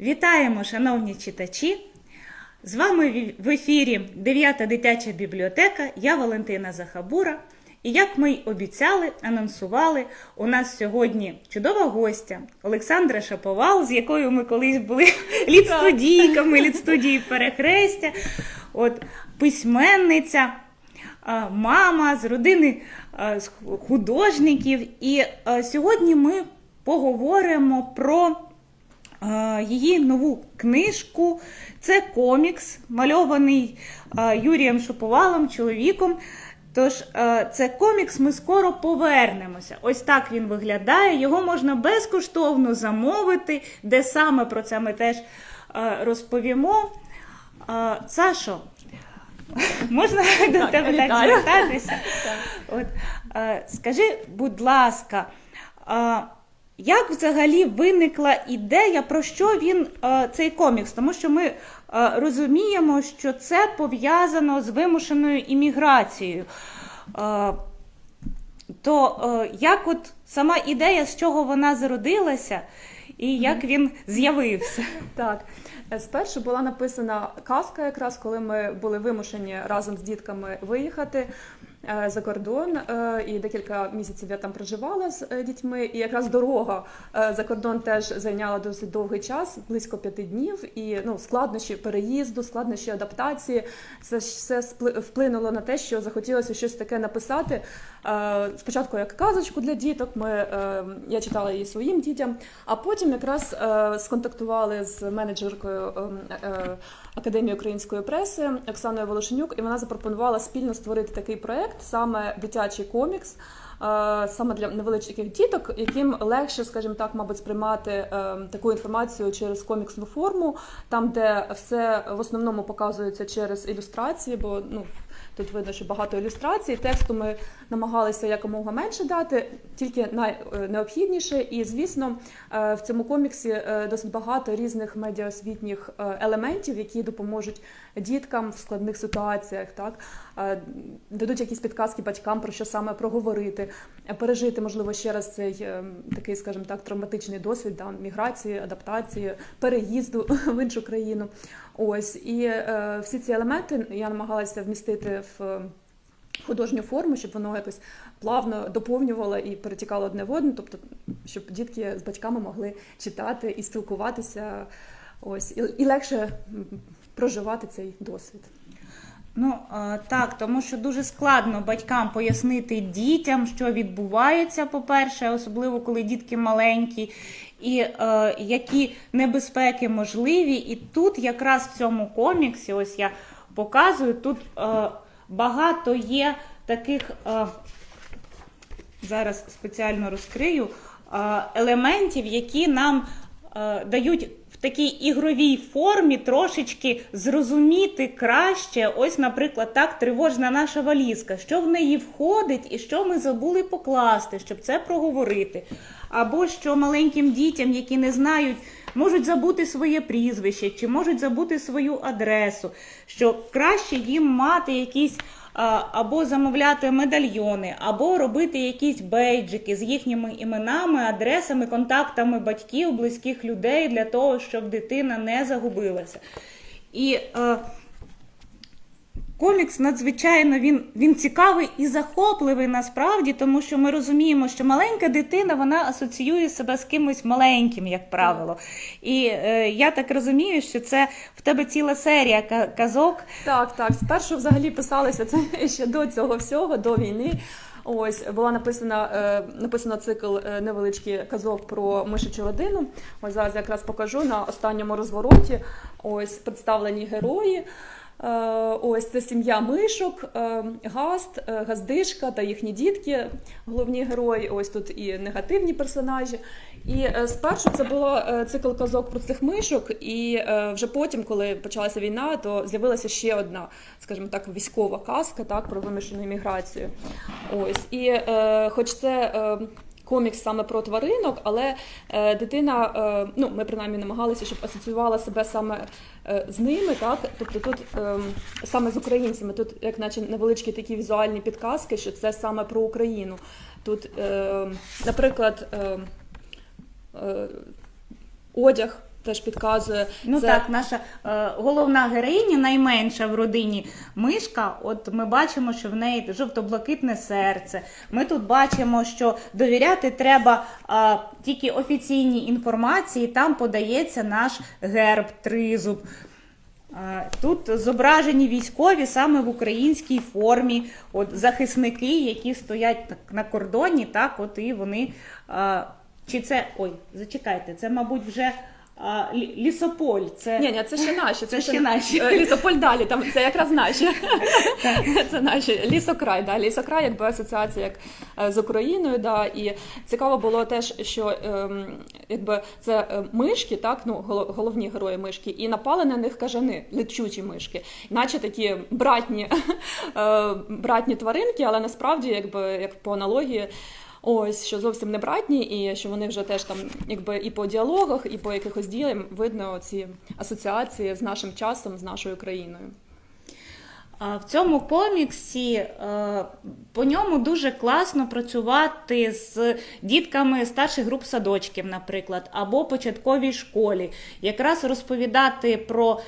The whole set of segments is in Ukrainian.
Вітаємо, шановні читачі! З вами в ефірі 9 дитяча бібліотека. Я Валентина Захабура. І як ми й обіцяли, анонсували, у нас сьогодні чудова гостя Олександра Шаповал, з якою ми колись були лідстудійками, лідстудії перехрестя, от письменниця, мама з родини художників. І сьогодні ми поговоримо про її нову книжку. Це комікс, мальований е, Юрієм Шуповалом, чоловіком. Тож е, це комікс, ми скоро повернемося. Ось так він виглядає. Його можна безкоштовно замовити, де саме про це ми теж е, розповімо. Е, Сашо, можна до тебе так звертатися? Е, скажи, будь ласка, е, як взагалі виникла ідея, про що він е, цей комікс? Тому що ми е, розуміємо, що це пов'язано з вимушеною імміграцією. Е, то як от сама ідея, з чого вона зародилася, і як він з'явився? Так, спершу була написана казка, якраз коли ми були вимушені разом з дітками виїхати за кордон. е, І декілька місяців я там проживала з е, дітьми. І якраз дорога е, за кордон теж зайняла досить довгий час, близько п'яти днів. І ну, складнощі переїзду, складнощі адаптації. Це ж все вплинуло на те, що захотілося щось таке написати. Е, Спочатку як казочку для діток. Ми, е, я читала її своїм дітям, а потім якраз е, сконтактували з менеджеркою е, е, Академії української преси Оксаною Волошенюк, і вона запропонувала спільно створити такий проект, саме дитячий комікс. Е, Саме для невеличких діток, яким легше, скажімо так, мабуть, сприймати е, таку інформацію через коміксну форму, там, де все в основному показується через ілюстрації, бо ну тут видно, що багато ілюстрацій. Тексту ми намагалися якомога менше дати, тільки найнеобхідніше. І звісно, е, в цьому коміксі е, досить багато різних медіаосвітніх е, елементів, які допоможуть діткам в складних ситуаціях, так Е, дадуть якісь підказки батькам про що саме проговорити, е, пережити, можливо, ще раз цей е, такий, скажімо так, травматичний досвід да, міграції, адаптації, переїзду в іншу країну. Ось і е, всі ці елементи я намагалася вмістити в. Художню форму, щоб воно якось плавно доповнювало і перетікало одне в одне, тобто щоб дітки з батьками могли читати і спілкуватися, ось і, і легше проживати цей досвід. Ну так, тому що дуже складно батькам пояснити дітям, що відбувається, по-перше, особливо коли дітки маленькі, і е, які небезпеки можливі. І тут якраз в цьому коміксі, ось я показую, тут е, багато є таких. Е, зараз спеціально розкрию е, елементів, які нам е, дають такій ігровій формі трошечки зрозуміти краще. Ось, наприклад, так тривожна наша валізка, що в неї входить і що ми забули покласти, щоб це проговорити. Або що маленьким дітям, які не знають. Можуть забути своє прізвище чи можуть забути свою адресу, що краще їм мати якісь або замовляти медальйони, або робити якісь бейджики з їхніми іменами, адресами, контактами батьків, близьких людей для того, щоб дитина не загубилася. І е, комікс надзвичайно він, він цікавий і захопливий насправді, тому що ми розуміємо, що маленька дитина вона асоціює себе з кимось маленьким, як правило. І е, я так розумію, що це в тебе ціла серія казок. Так, так. Спершу взагалі писалося це ще до цього всього, до війни. Ось була написана е, написано цикл е, невеличкий казок про мишачу родину. Ось зараз якраз покажу на останньому розвороті. Ось представлені герої. Е, Ось це сім'я мишок, е, гаст, е, газдишка та їхні дітки, головні герої. Ось тут і негативні персонажі. І спершу це було е, цикл казок про цих мишок, і вже потім, коли почалася війна, то з'явилася ще одна, скажімо так, військова казка, так про вимушену імміграцію. Ось і хоч це. Комікс саме про тваринок, але е, дитина, е, ну ми принаймні намагалися, щоб асоціювала себе саме е, з ними, так тобто тут е, саме з українцями, тут як наче невеличкі такі візуальні підказки, що це саме про Україну. Тут, е, наприклад, е, е, одяг теж підказує. Ну Це- так, наша е, головна героїня, найменша в родині мишка. От ми бачимо, що в неї жовто-блакитне серце. Ми тут бачимо, що довіряти треба е, тільки офіційній інформації. Там подається наш герб тризуб. Е, Тут зображені військові саме в українській формі, от захисники, які стоять так на кордоні, так, от і вони. е, Чи це ой, зачекайте, це, мабуть, вже а, лісополь. Це Ні, ні, це ще наші. Це ще наші. Е, Лісополь далі, там це якраз наші. Це наші. Лісокрай, да. Лісокрай, якби асоціація як е, з Україною, да. І цікаво було теж, що ем, якби це е, мишки, так, ну, головні герої мишки, і напали на них кажани, летючі мишки, наче такі братні, братні тваринки, але насправді, якби як по аналогії. Ось що зовсім не братні, і що вони вже теж там, якби і по діалогах, і по якихось діям видно ці асоціації з нашим часом, з нашою країною. В цьому коміксі е, по ньому дуже класно працювати з дітками старших груп садочків, наприклад, або початковій школі, якраз розповідати про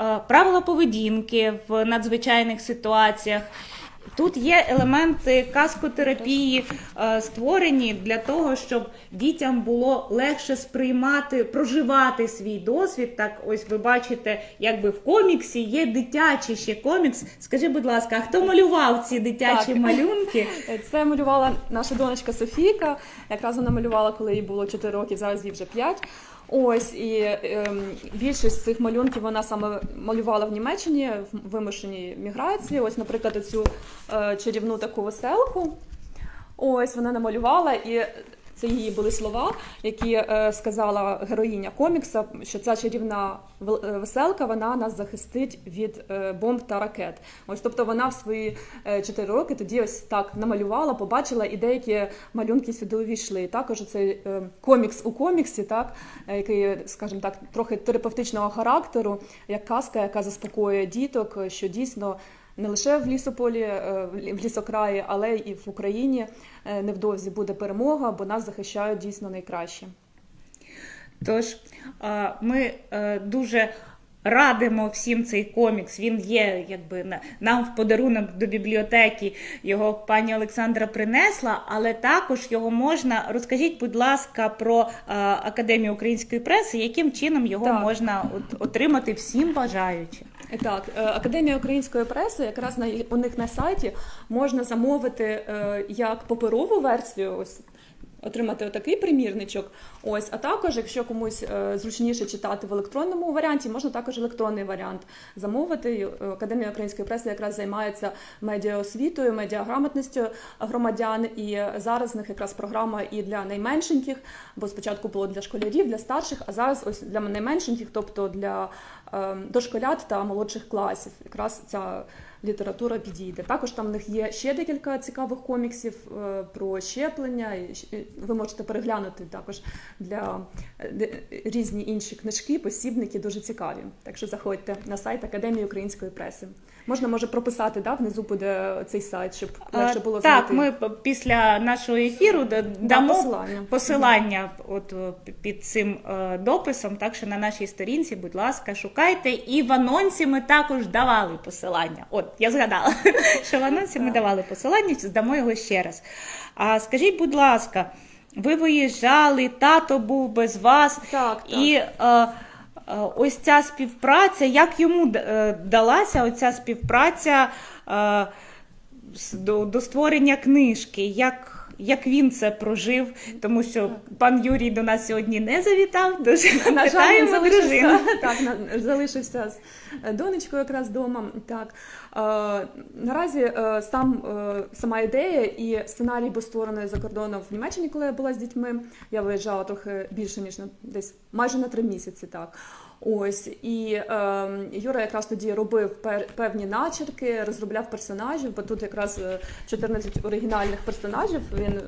е, правила поведінки в надзвичайних ситуаціях. Тут є елементи каскотерапії, е, створені для того, щоб дітям було легше сприймати, проживати свій досвід. Так, ось ви бачите, якби в коміксі є дитячий ще комікс. Скажи, будь ласка, а хто малював ці дитячі Так. малюнки? Це малювала наша донечка Софійка. Якраз вона малювала, коли їй було 4 роки, зараз їй вже 5. Ось і ем, більшість цих малюнків вона саме малювала в Німеччині в вимушеній міграції. Ось, наприклад, цю е, чарівну таку веселку. Ось вона намалювала, і це її були слова, які е, сказала героїня комікса, що ця чарівна е, веселка вона нас захистить від е, бомб та ракет. Ось тобто вона в свої 4 роки тоді ось так намалювала, побачила, і деякі малюнки сюди увійшли. І також цей комікс у коміксі, так який, скажімо так, трохи терапевтичного характеру, як казка, яка заспокоює діток, що дійсно не лише в лісополі, е, в лі- лісокраї, але і в Україні е, невдовзі буде перемога, бо нас захищають дійсно найкраще. Тож ми е, дуже радимо всім цей комікс. Він є, якби на- нам в подарунок до бібліотеки. Його пані Олександра принесла, але також його можна. Розкажіть, будь ласка, про е, Академію української преси, яким чином його Так. можна от, отримати всім бажаючим. Так, е, Академія української преси, якраз на у них на сайті можна замовити е, як паперову версію, ось отримати отакий примірничок. Ось, а також, якщо комусь е, зручніше читати в електронному варіанті, можна також електронний варіант замовити. Е, Академія української преси якраз займається медіаосвітою, медіаграмотністю громадян. І зараз в них якраз програма і для найменшеньких, бо спочатку було для школярів, для старших, а зараз ось для найменшеньких, тобто для дошколят та молодших класів. Якраз ця література підійде. Також там в них є ще декілька цікавих коміксів е, про щеплення. Ви можете переглянути також для е, різні інші книжки, посібники дуже цікаві. Так що заходьте на сайт Академії української преси. Можна може прописати, да, внизу буде цей сайт, щоб легше було Е, так, ми після нашого ефіру да- дамо посилання. посилання от е, під цим е, дописом. Так що на нашій сторінці, будь ласка, шукайте. І в анонсі ми також давали посилання. От я згадала, що в анонсі ми давали посилання, здамо його ще раз. А скажіть, будь ласка, ви виїжджали, тато був без вас, Так, так. і. Е, Ось ця співпраця, як йому е, далася оця співпраця е, до створення книжки? Як, як він це прожив? Тому що пан Юрій до нас сьогодні не завітав, дуже На жаль, він залишився, так, на- залишився з донечкою якраз вдома. Так. Е, наразі е, сам, е, сама ідея і сценарій був створений за кордоном в Німеччині, коли я була з дітьми. Я виїжджала трохи більше, ніж на десь майже на три місяці. Так. Ось і е, Юра якраз тоді робив певні начерки, розробляв персонажів, бо тут якраз е, 14 оригінальних персонажів. Він е,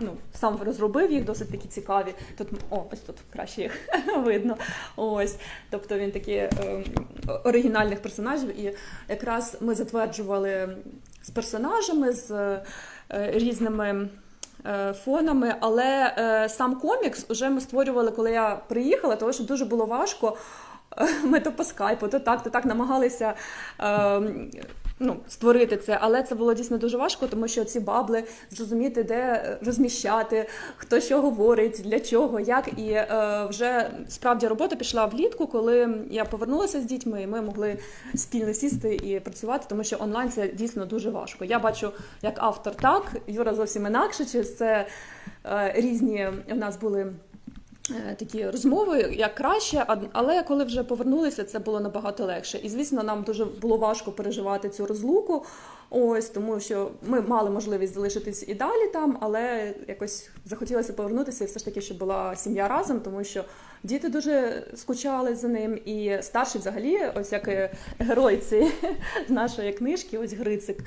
ну, сам розробив їх, досить такі цікаві. Тут о, ось тут краще їх видно. Ось, тобто він такі е, оригінальних персонажів, і якраз ми затверджували з персонажами, з е, різними е, фонами, але е, сам комікс вже ми створювали, коли я приїхала, тому що дуже було важко. Ми то по скайпу, то так, то так намагалися е, ну, створити це, але це було дійсно дуже важко, тому що ці бабли зрозуміти, де розміщати, хто що говорить, для чого, як. І е, вже справді робота пішла влітку, коли я повернулася з дітьми, і ми могли спільно сісти і працювати, тому що онлайн це дійсно дуже важко. Я бачу як автор так, Юра зовсім інакше, через це е, різні у нас були. Е, Такі розмови як краще, але коли вже повернулися, це було набагато легше. І звісно, нам дуже було важко переживати цю розлуку. Ось тому, що ми мали можливість залишитись і далі там, але якось захотілося повернутися, і все ж таки, щоб була сім'я разом, тому що діти дуже скучали за ним. І старший, взагалі, ось як герой цієї нашої книжки, ось Грицик.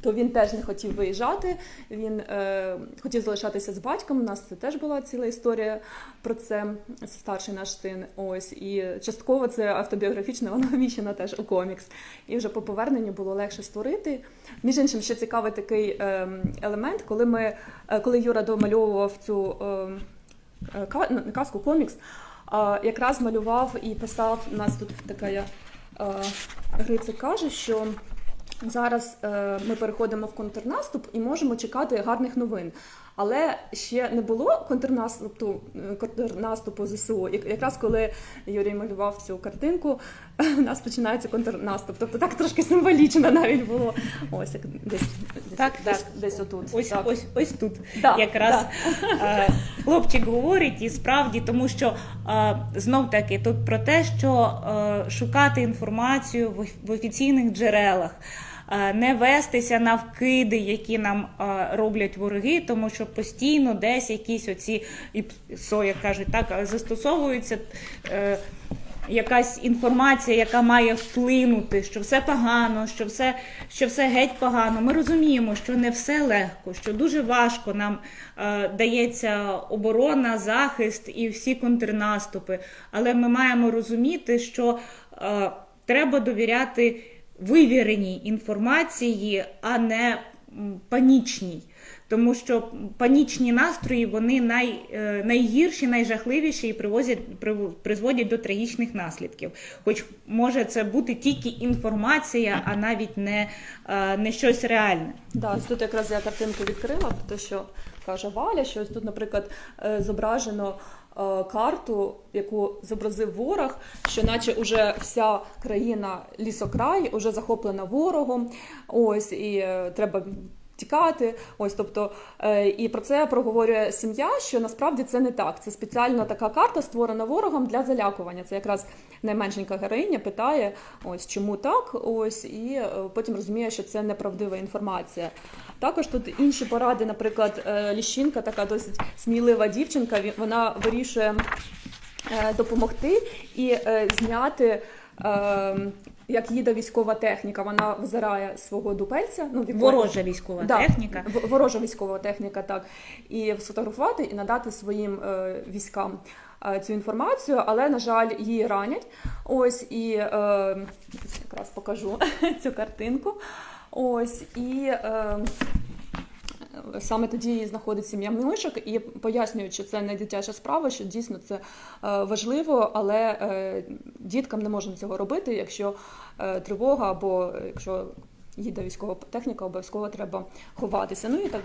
То він теж не хотів виїжджати. Він е, хотів залишатися з батьком. У нас це теж була ціла історія про це. Старший наш син. Ось і частково це автобіографічно, воно вміщено теж у комікс. І вже по поверненню було легше створити. Між іншим, ще цікавий такий е, елемент, коли ми, е, коли Юра домальовував цю е, е, ну, казку, комікс, а, якраз малював і писав. У нас тут така я, е, каже, що. Зараз е, ми переходимо в контрнаступ і можемо чекати гарних новин. Але ще не було контрнаступу, е, контрнаступу ЗСУ. Якраз коли Юрій малював цю картинку, у нас починається контрнаступ. Тобто так трошки символічно навіть було. Ось як десь, Так, десь, так. десь отут. Ось, так. ось, ось тут Да, якраз е, хлопчик говорить, і справді, тому що е, знов таки тут про те, що шукати інформацію в офіційних джерелах. Е, Не вестися на вкиди, які нам е, роблять вороги, тому що постійно десь якісь оці ІПСО, як кажуть, так е, застосовуються е, якась інформація, яка має вплинути, що все погано, що все, що все геть погано. Ми розуміємо, що не все легко, що дуже важко нам е, дається оборона, захист і всі контрнаступи. Але ми маємо розуміти, що е, треба довіряти вивіреній інформації, а не панічній. Тому що панічні настрої вони най, е, найгірші, найжахливіші і привозять, прив- призводять до трагічних наслідків. Хоч може це бути тільки інформація, а навіть не, е, не щось реальне. Да, ось тут якраз я картинку відкрила, те, що каже Валя, що ось тут, наприклад, е, зображено карту, яку зобразив ворог, що наче уже вся країна лісокрай уже захоплена ворогом. Ось і е, треба. Тікати, ось тобто, е, і про це проговорює сім'я, що насправді це не так. Це спеціальна така карта, створена ворогом для залякування. Це якраз найменшенька героїня питає, ось чому так, ось і е, потім розуміє, що це неправдива інформація. Також тут інші поради, наприклад, е, Ліщинка, така досить смілива дівчинка, вона вирішує допомогти і зняти. Як їде військова техніка, вона взирає свого дупельця. Ну, від Ворожа військова Да, техніка. Ворожа військова техніка, так. І сфотографувати і надати своїм е, військам е, цю інформацію, але, на жаль, її ранять. Ось і е, якраз покажу цю картинку. Ось і. Е, Саме тоді знаходить сім'я мишок і пояснюють, що це не дитяча справа, що дійсно це е, важливо, але е, діткам не можна цього робити, якщо е, тривога або якщо їде військова техніка, обов'язково треба ховатися. Ну і так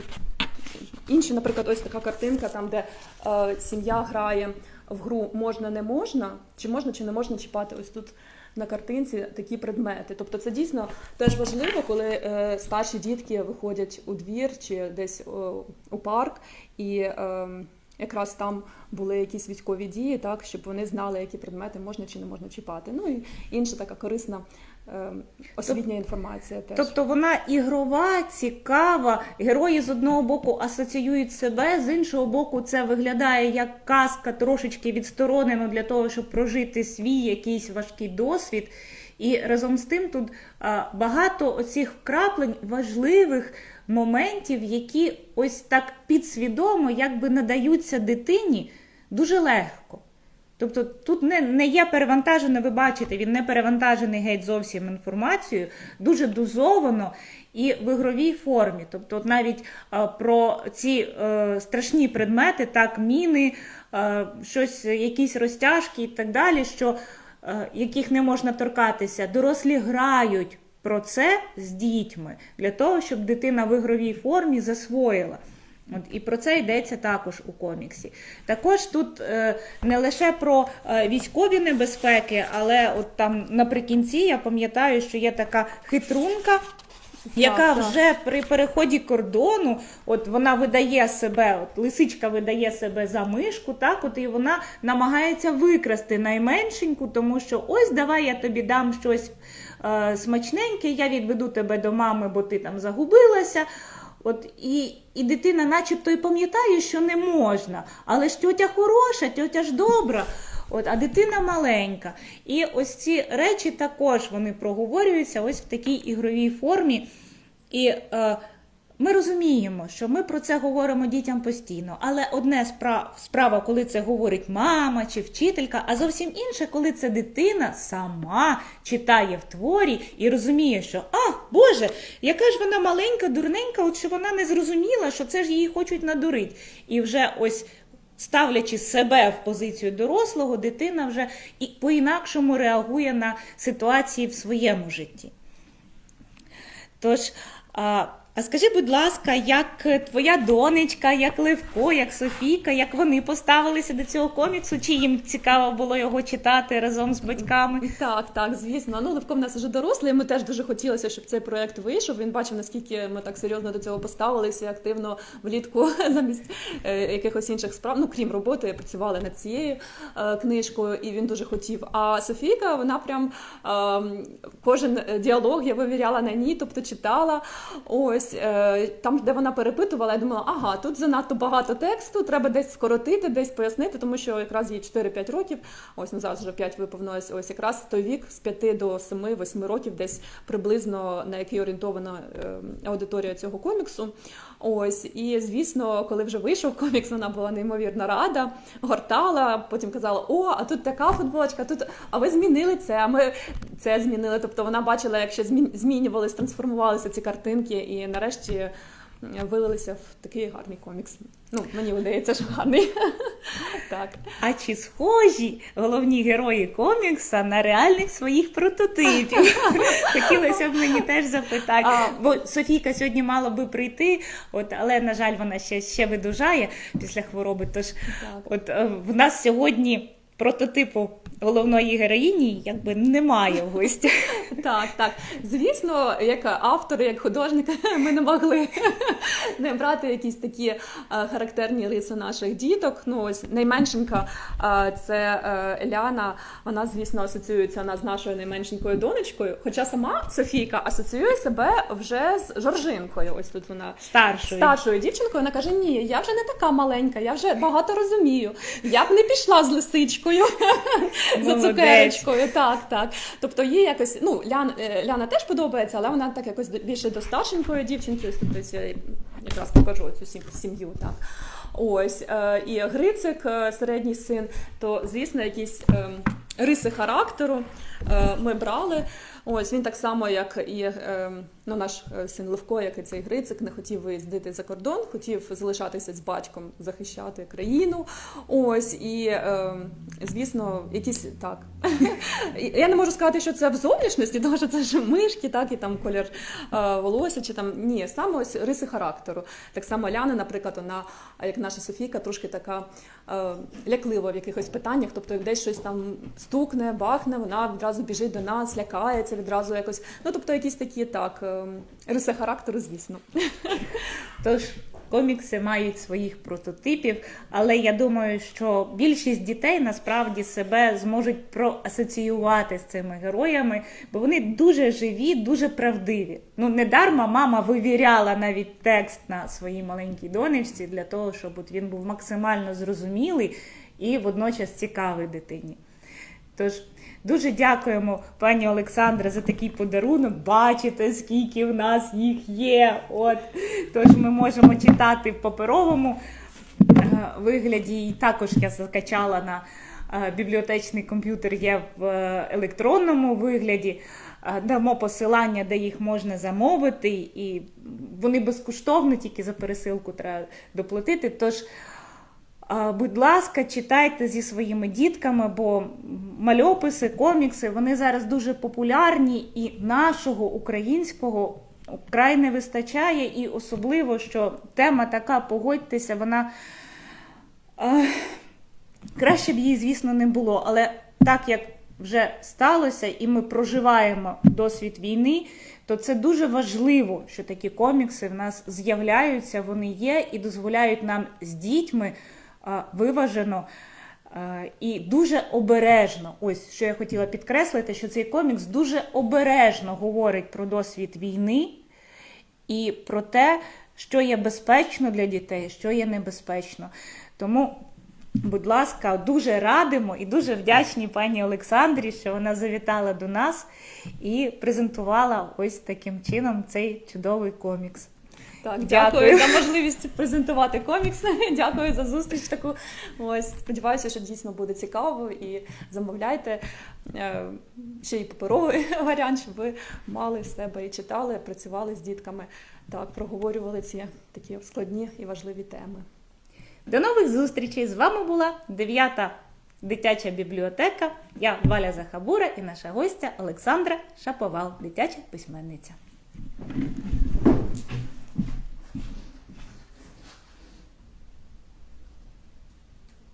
інші, наприклад, ось така картинка, там де сім'я грає в гру можна, не можна, чи можна, чи не можна чіпати ось тут. На картинці такі предмети. Тобто це дійсно теж важливо, коли е, старші дітки виходять у двір чи десь у парк, і е, якраз там були якісь військові дії, так щоб вони знали, які предмети можна чи не можна чіпати. Ну і інша така корисна освітня інформація. Теж Тобто вона ігрова, цікава. Герої з одного боку асоціюють себе, з іншого боку, це виглядає як казка трошечки відсторонено для того, щоб прожити свій якийсь важкий досвід. І разом з тим тут багато оцих вкраплень важливих моментів, які ось так підсвідомо якби надаються дитині дуже легко. Тобто тут не, не є перевантажений, ви бачите, він не перевантажений геть зовсім інформацією, дуже дозовано і в ігровій формі. Тобто, от навіть е, про ці е, страшні предмети, так, міни, е, щось, якісь розтяжки і так далі, що, е, яких не можна торкатися, дорослі грають про це з дітьми для того, щоб дитина в ігровій формі засвоїла. От, і про це йдеться також у коміксі. Також тут е, не лише про е, військові небезпеки, але от там наприкінці я пам'ятаю, що є така хитрунка, яка так. вже при переході кордону, от вона видає себе, от лисичка видає себе за мишку, так, от і вона намагається викрасти найменшеньку, тому що ось давай я тобі дам щось е, смачненьке, я відведу тебе до мами, бо ти там загубилася. От і, і дитина, начебто, і пам'ятає, що не можна, але ж тьотя хороша, тьотя ж добра. От, а дитина маленька. І ось ці речі також вони проговорюються ось в такій ігровій формі. І е, ми розуміємо, що ми про це говоримо дітям постійно. Але одне справа, коли це говорить мама чи вчителька, а зовсім інше, коли це дитина сама читає в творі і розуміє, що а, Боже, яка ж вона маленька, дурненька, от що вона не зрозуміла, що це ж її хочуть надурити. І вже ось. Ставлячи себе в позицію дорослого, дитина вже і по-інакшому реагує на ситуації в своєму житті. Тож, а, скажи, будь ласка, як твоя донечка, як Левко, як Софійка, як вони поставилися до цього коміксу? Чи їм цікаво було його читати разом з батьками? Так, так, звісно. Ну, Левко в нас вже дорослий. Ми теж дуже хотілося, щоб цей проект вийшов. Він бачив, наскільки ми так серйозно до цього поставилися, активно влітку замість е, якихось інших справ. Ну, крім роботи, працювали над цією е, книжкою, і він дуже хотів. А Софійка, вона прям е, кожен діалог я вивіряла на ній, тобто читала. Ось е, там, де вона перепитувала, я думала, ага, тут занадто багато тексту, треба десь скоротити, десь пояснити, тому що якраз їй 4-5 років. Ось ну зараз вже 5 виповнилось. Ось якраз той вік з 5 до 7-8 років, десь приблизно на який орієнтована е, аудиторія цього коміксу. Ось, і звісно, коли вже вийшов комікс, вона була неймовірно рада, гортала, потім казала: О, а тут така футболочка, тут а ви змінили це. А ми це змінили. Тобто вона бачила, як ще змін- змінювались, трансформувалися ці картинки, і нарешті вилилися в такий гарний комікс. Ну, мені видається, що гарний. Так. А чи схожі головні герої комікса на реальних своїх прототипів? Хотілося б мені теж запитати. А. Бо Софійка сьогодні мала би прийти, от, але, на жаль, вона ще, ще видужає після хвороби. Тож так. от, е, в нас сьогодні прототипу головної героїні якби немає в гості. Так, так. Звісно, як автори, як художники, ми не могли не брати якісь такі е, характерні риси наших діток. Ну, ось найменшенька е, це е, Ляна. Вона, звісно, асоціюється вона з нашою найменшенькою донечкою. Хоча сама Софійка асоціює себе вже з Жоржинкою. Ось тут вона Старшою. старшою дівчинкою. Вона каже: Ні, я вже не така маленька, я вже багато розумію. Я б не пішла з лисичкою за Молодець. цукерочкою. Так, так. Тобто їй якось, ну, Лян, е, Ляна теж подобається, але вона так якось більше до старшенької дівчинки. Тобто я якраз покажу цю сім'ю. Так. Ось е, і Грицик, е, середній син, то звісно, якісь е, риси характеру ми брали. Ось він так само, як і е, ну, наш е, син Левко, як і цей Грицик, не хотів виїздити за кордон, хотів залишатися з батьком, захищати країну. Ось і е, звісно, якісь так. Я не можу сказати, що це в зовнішності, тому що це ж мишки, так і там колір е, волосся, чи там ні, саме ось риси характеру. Так само Ляна, наприклад, вона, як наша Софійка, трошки така е, ляклива в якихось питаннях, тобто як десь щось там стукне, бахне, вона відразу біжить до нас, лякається відразу якось. Ну тобто якісь такі так е, риси характеру, звісно. Тож комікси мають своїх прототипів, але я думаю, що більшість дітей насправді себе зможуть проасоціювати з цими героями, бо вони дуже живі, дуже правдиві. Ну недарма мама вивіряла навіть текст на своїй маленькій донечці для того, щоб от він був максимально зрозумілий і водночас цікавий дитині. Тож дуже дякуємо, пані Олександре, за такий подарунок. Бачите, скільки в нас їх є. От тож ми можемо читати в паперовому е, вигляді. І також я закачала на е, бібліотечний комп'ютер є в е, електронному вигляді. Дамо посилання, де їх можна замовити, і вони безкоштовно, тільки за пересилку треба доплатити. Тож, будь ласка, читайте зі своїми дітками, бо мальописи, комікси вони зараз дуже популярні, і нашого українського вкрай не вистачає. І особливо, що тема така, погодьтеся, вона. е, Краще б її, звісно, не було, але так як вже сталося, і ми проживаємо досвід війни, то це дуже важливо, що такі комікси в нас з'являються, вони є і дозволяють нам з дітьми виважено і дуже обережно. Ось що я хотіла підкреслити, що цей комікс дуже обережно говорить про досвід війни і про те, що є безпечно для дітей, що є небезпечно. Тому, будь ласка, дуже радимо і дуже вдячні пані Олександрі, що вона завітала до нас і презентувала ось таким чином цей чудовий комікс. Так, Дякую. дякую. за можливість презентувати комікси. Дякую за зустріч таку. Ось сподіваюся, що дійсно буде цікаво і замовляйте е, ще й паперовий варіант, щоб ви мали в себе і читали, працювали з дітками. Так, проговорювали ці такі складні і важливі теми. До нових зустрічей! З вами була 9-та дитяча бібліотека. Я Валя Захабура і наша гостя Олександра Шаповал, дитяча письменниця.